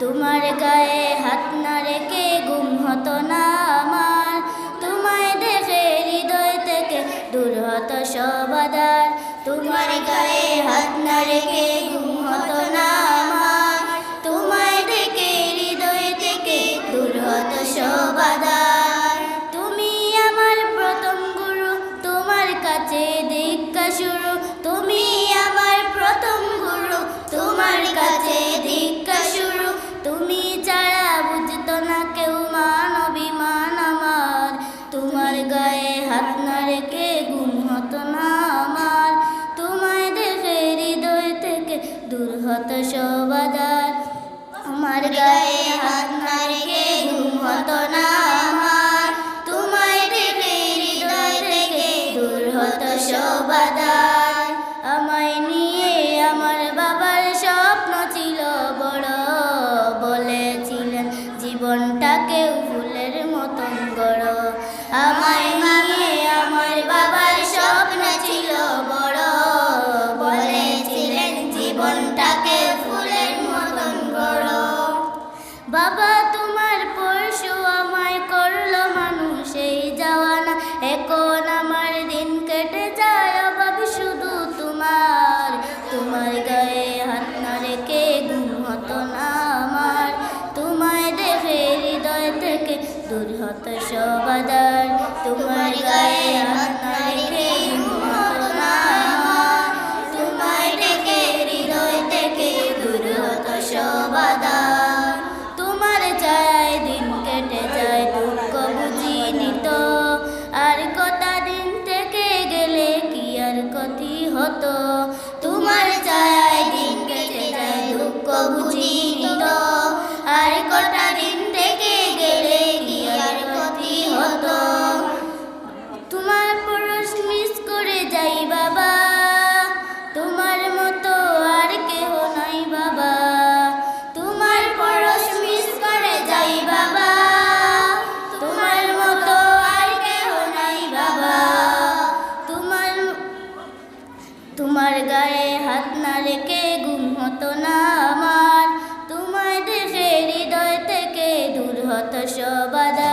তোমার গায়ে হাত না রেখে ঘুম হতো না আমার। তোমায় দেখে হৃদয় থেকে দূর হতো সবাদার তোমার গায়ে হাত না রেখে ঘুম হতো না দূর হতো সবাদার আমার গায়ে হাত না রেখে ঘুম না আমার। তোমায় দেখে হৃদয় থেকে দূর হতো সবাদার আমায় নিয়ে আমার বাবার স্বপ্ন ছিল বড়। বলেছিলেন জীবনটাকেও ফুলের মতন গড়। আমায় দূর হতো সবাদার তোমার গায়ে হাত রেখে হৃদয় থেকে তোমার দিন কেটে যায় দুঃখ বুঝিনি তো আর দিন থেকে গেলে কি আর ক্ষতি হতো? মতো না আমার। তোমার দেশের হৃদয় থেকে দূর হত সবাদা